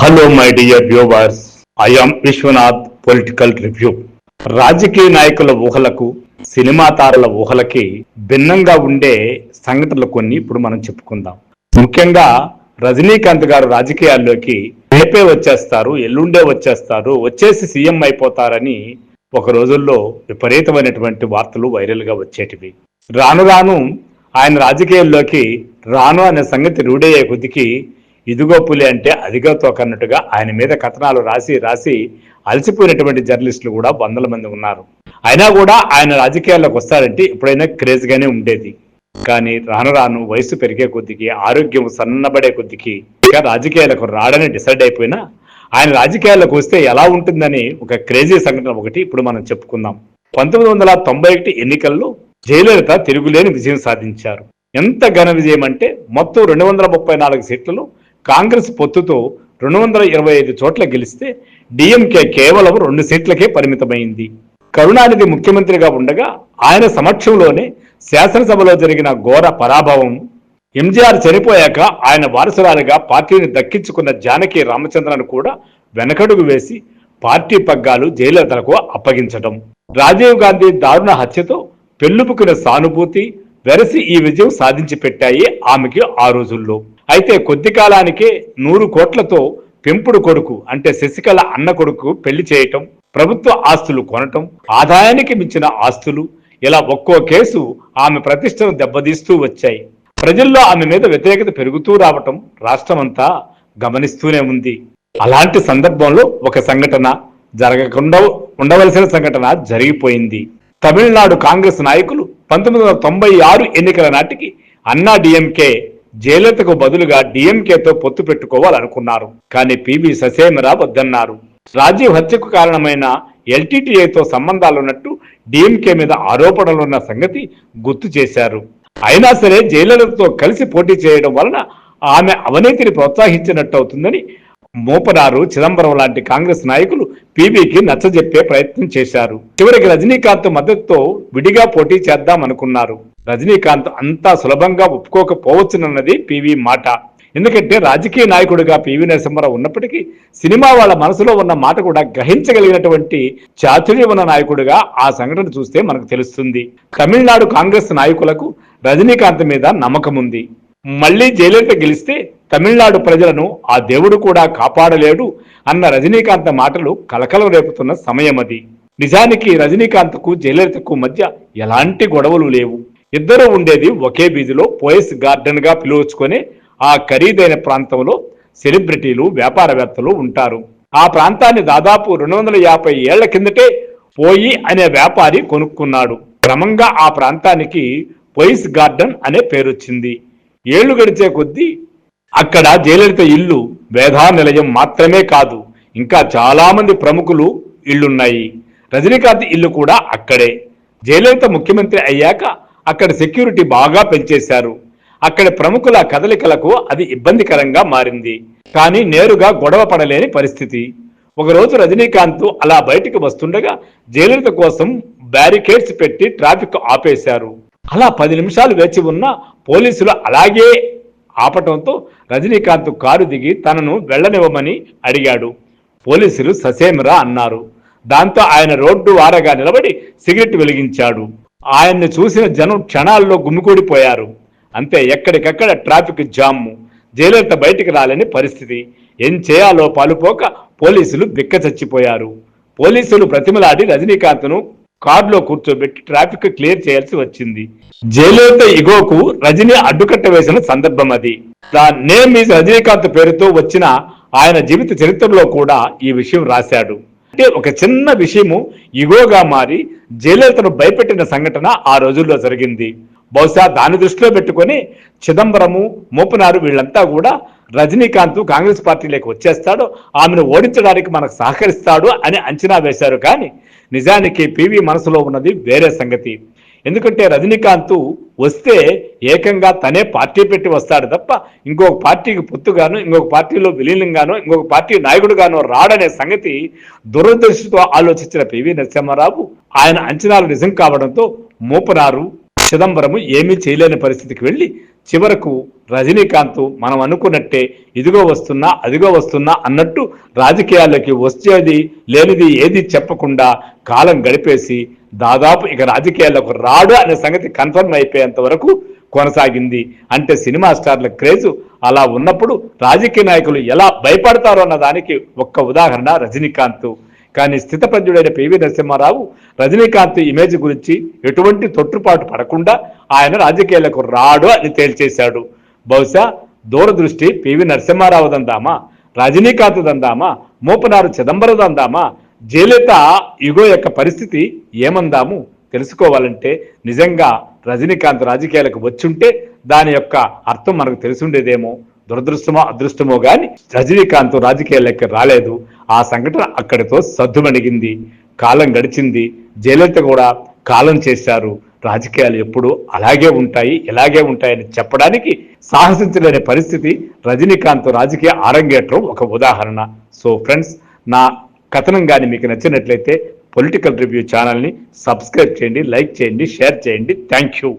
Hello my dear viewers I'm Vishwanath political review రాజకీయ నాయకుల ఊహలకు సినిమా తారల ఊహలకి భిన్నంగా ఉండే సంఘటనలు కొన్ని ఇప్పుడు మనం చెప్పుకుందాం. ముఖ్యంగా రజనీకాంత్ గారు రాజకీయాల్లోకి రేపే వచ్చేస్తారు ఎల్లుండే వచ్చేస్తారు వచ్చేసి సీఎం అయిపోతారని ఒక రోజుల్లో విపరీతమైనటువంటి వార్తలు వైరల్గా వచ్చేటివి. రాను రాను ఆయన రాజకీయాల్లోకి రాను అనే సంగతి రూఢయ్యే కొద్దికి ఇదిగో పులి అంటే అదిగో తోకన్నట్టుగా ఆయన మీద కథనాలు రాసి రాసి అలసిపోయినటువంటి జర్నలిస్టులు కూడా వందల మంది ఉన్నారు. అయినా కూడా ఆయన రాజకీయాల్లోకి వస్తారంటే ఎప్పుడైనా క్రేజ్గానే ఉండేది. కానీ రాను రాను వయసు పెరిగే కొద్దికి ఆరోగ్యం సన్నబడే కొద్దికి ఇక రాజకీయాలకు రాడని డిసైడ్ అయిపోయినా ఆయన రాజకీయాల్లోకి వస్తే ఎలా ఉంటుందని ఒక క్రేజీ సంఘటన ఒకటి ఇప్పుడు మనం చెప్పుకుందాం. పంతొమ్మిది వందల తొంభై ఒకటి ఎన్నికల్లో జయలలిత తిరుగులేని విజయం సాధించారు. ఎంత ఘన విజయం అంటే మొత్తం రెండు వందల ముప్పై నాలుగు సీట్లలో కాంగ్రెస్ పొత్తుతో రెండు వందల ఇరవై ఐదు చోట్ల గెలిస్తే డిఎంకే కేవలం రెండు సీట్లకే పరిమితమైంది. కరుణానిధి ముఖ్యమంత్రిగా ఉండగా ఆయన సమక్షంలోనే శాసనసభలో జరిగిన ఘోర పరాభవం. ఎంజీఆర్ చనిపోయాక ఆయన వారసురాలుగా పార్టీని దక్కించుకున్న జానకి రామచంద్రను కూడా వెనకడుగు వేసి పార్టీ పగ్గాలు జయలలితలకు అప్పగించడం రాజీవ్ గాంధీ దారుణ హత్యతో పెళ్ళుపుకున్న సానుభూతి వెరసి ఈ విజయం సాధించి పెట్టాయి ఆమెకి ఆ రోజుల్లో. అయితే కొద్ది కాలానికే నూరు కోట్లతో పెంపుడు కొడుకు అంటే శశికళ అన్న కొడుకు పెళ్ళి చేయటం ప్రభుత్వ ఆస్తులు కొనటం ఆదాయానికి మించిన ఆస్తులు ఇలా ఒక్కో కేసు ఆమె ప్రతిష్టను దెబ్బతీస్తూ వచ్చాయి. ప్రజల్లో ఆమె మీద వ్యతిరేకత పెరుగుతూ రావటం రాష్ట్రమంతా గమనిస్తూనే ఉంది. అలాంటి సందర్భంలో ఒక సంఘటన జరగకుండా ఉండవలసిన సంఘటన జరిగిపోయింది. తమిళనాడు కాంగ్రెస్ నాయకులు పంతొమ్మిది వందల తొంభై ఆరు ఎన్నికల నాటికి అన్నా డిఎంకే జయలలితకు బదులుగా డిఎంకేతో పొత్తు పెట్టుకోవాలనుకున్నారు. కానీ పివి ససేమరా వద్దన్నారు. రాజీవ్ హత్యకు కారణమైన ఎల్టీటీఏతో సంబంధాలున్నట్టు డిఎంకే మీద ఆరోపణలున్న సంగతి గుర్తు చేశారు. అయినా సరే జయలలితతో కలిసి పోటీ చేయడం వలన ఆమె అవినీతిని ప్రోత్సహించినట్టు అవుతుందని మోపరారు చిదంబరం లాంటి కాంగ్రెస్ నాయకులు పీబీకి నచ్చజెప్పే ప్రయత్నం చేశారు. చివరికి రజనీకాంత్ మద్దతుతో విడిగా పోటీ చేద్దాం అనుకున్నారు రజనీకాంత్ అంతా సులభంగా ఒప్పుకోకపోవచ్చునన్నది పీవీ మాట. ఎందుకంటే రాజకీయ నాయకుడిగా పివి నరసింహారావు ఉన్నప్పటికీ సినిమా వాళ్ళ మనసులో ఉన్న మాట కూడా గ్రహించగలిగినటువంటి చాతుర్యం ఉన్న నాయకుడిగా ఆ సంఘటన చూస్తే మనకు తెలుస్తుంది. తమిళనాడు కాంగ్రెస్ నాయకులకు రజనీకాంత్ మీద నమ్మకం ఉంది. మళ్ళీ జయలలిత గెలిస్తే తమిళనాడు ప్రజలను ఆ దేవుడు కూడా కాపాడలేడు అన్న రజనీకాంత్ మాటలు కలకలం రేపుతున్న సమయం అది నిజానికి రజనీకాంత్కు జయలలితకు మధ్య ఎలాంటి గొడవలు లేవు. ఇద్దరు ఉండేది ఒకే వీధిలో పోయస్ గార్డెన్గా ఆ ఖరీదైన ప్రాంతంలో సెలబ్రిటీలు వ్యాపారవేత్తలు ఉంటారు. ఆ ప్రాంతాన్ని దాదాపు రెండు వందల యాభై ఏళ్ళ కిందటే పోయి అనే వ్యాపారి కొనుక్కున్నాడు. క్రమంగా ఆ ప్రాంతానికి పొయిస్ గార్డెన్ అనే పేరొచ్చింది. ఏళ్ళు గడిచే కొద్దీ అక్కడ జయలలిత ఇల్లు వేధా నిలయం మాత్రమే కాదు ఇంకా చాలా మంది ప్రముఖులు ఇళ్ళున్నాయి రజనీకాంత్ ఇల్లు కూడా అక్కడే. జయలలిత ముఖ్యమంత్రి అయ్యాక అక్కడ సెక్యూరిటీ బాగా పెంచేశారు. అక్కడ ప్రముఖుల కదలికలకు అది ఇబ్బందికరంగా మారింది. కానీ నేరుగా గొడవ పడలేని పరిస్థితి. ఒకరోజు రజనీకాంత్ అలా బయటికి వస్తుండగా జయలలిత కోసం బ్యారికేడ్స్ పెట్టి ట్రాఫిక్ ఆపేశారు. అలా పది నిమిషాలు వేచి ఉన్న పోలీసులు అలాగే ఆపటంతో రజనీకాంత్ కారు దిగి తనను వెళ్ళనివ్వమని అడిగాడు. పోలీసులు ససేమిరా అన్నారు. దాంతో ఆయన రోడ్డు వారగా నిలబడి సిగరెట్ వెలిగించాడు. ఆయన్ని చూసిన జనం క్షణాల్లో గుమికూడిపోయారు. అంతే ఎక్కడికక్కడ ట్రాఫిక్ జామ్ము జయలలిత బయటికి రాలేని పరిస్థితి. ఏం చేయాలో పాలుపోక పోలీసులు బిక్క చచ్చిపోయారు. పోలీసులు ప్రతిమలాడి రజనీకాంత్ను కారులో కూర్చోబెట్టి ట్రాఫిక్ క్లియర్ చేయాల్సి వచ్చింది. జయలలిత ఇగోకు రజనీ అడ్డుకట్ట వేసిన సందర్భం అది. ద నేమ్ ఈజ్ రజనీకాంత్ పేరుతో వచ్చిన ఆయన జీవిత చరిత్రలో కూడా ఈ విషయం రాశాడు. అంటే ఒక చిన్న విషయము ఇగోగా మారి జయలలితను భయపెట్టిన సంఘటన ఆ రోజుల్లో జరిగింది. బహుశా దాన్ని దృష్టిలో పెట్టుకొని చిదంబరము మోపునారు వీళ్ళంతా కూడా రజనీకాంత్ కాంగ్రెస్ పార్టీలోకి వచ్చేస్తాడు. ఆమెను ఓడించడానికి మనకు సహకరిస్తాడు అని అంచనా వేశారు కానీ నిజానికి పివి మనసులో ఉన్నది వేరే సంగతి. ఎందుకంటే రజనీకాంత్ వస్తే ఏకంగా తనే పార్టీ పెట్టి వస్తాడు తప్ప ఇంకొక పార్టీకి పొత్తుగాను ఇంకొక పార్టీలో విలీనంగాను ఇంకొక పార్టీ నాయకుడుగాను రాడనే సంగతి దురదృష్టితో ఆలోచించిన పివి నరసింహారావు. ఆయన అంచనాలు నిజం కావడంతో మోపనారు. చిదంబరము ఏమీ చేయలేని పరిస్థితికి వెళ్ళి చివరకు రజనీకాంత్ మనం అనుకున్నట్టే ఇదిగో వస్తున్నా అదిగో వస్తున్నా అన్నట్టు రాజకీయాల్లోకి వచ్చేది లేనిది ఏది చెప్పకుండా కాలం గడిపేసి దాదాపు ఇక రాజకీయాల్లోకి రాడు అనే సంగతి కన్ఫర్మ్ అయిపోయేంత వరకు కొనసాగింది. అంటే సినిమా స్టార్ల క్రేజ్ అలా ఉన్నప్పుడు రాజకీయ నాయకులు ఎలా భయపడతారో అన్న దానికి ఒక్క ఉదాహరణ రజనీకాంత్. కానీ స్థితప్రజ్ఞుడైన పివి నరసింహారావు రజనీకాంత్ ఇమేజ్ గురించి ఎటువంటి తొట్టుపాటు పడకుండా ఆయన రాజకీయాలకు రాడు అని తేల్చేశాడు. బహుశా దూరదృష్టి పివి నరసింహారావు దందామా రజనీకాంత్ దందామా మూపనారు చిదంబరం దందామా జయలలిత యుగో యొక్క పరిస్థితి ఏమందాము? తెలుసుకోవాలంటే నిజంగా రజనీకాంత్ రాజకీయాలకు వచ్చుంటే దాని యొక్క అర్థం మనకు తెలిసుండేదేమో. దురదృష్టమో అదృష్టమో గాని రజనీకాంత్ రాజకీయాలకి రాలేదు. ఆ సంఘటన అక్కడితో సద్దుమణిగింది. కాలం గడిచింది. జయలలిత కూడా కాలం చేశారు. రాజకీయాలు ఎప్పుడు అలాగే ఉంటాయి ఇలాగే ఉంటాయని చెప్పడానికి సాహసించలేని పరిస్థితి రజనీకాంత్ రాజకీయ ఆరంగేట్రం ఒక ఉదాహరణ. సో ఫ్రెండ్స్ నా కథనం కానీ మీకు నచ్చినట్లయితే పొలిటికల్ రివ్యూ ఛానల్ని సబ్స్క్రైబ్ చేయండి లైక్ చేయండి షేర్ చేయండి. Thank you.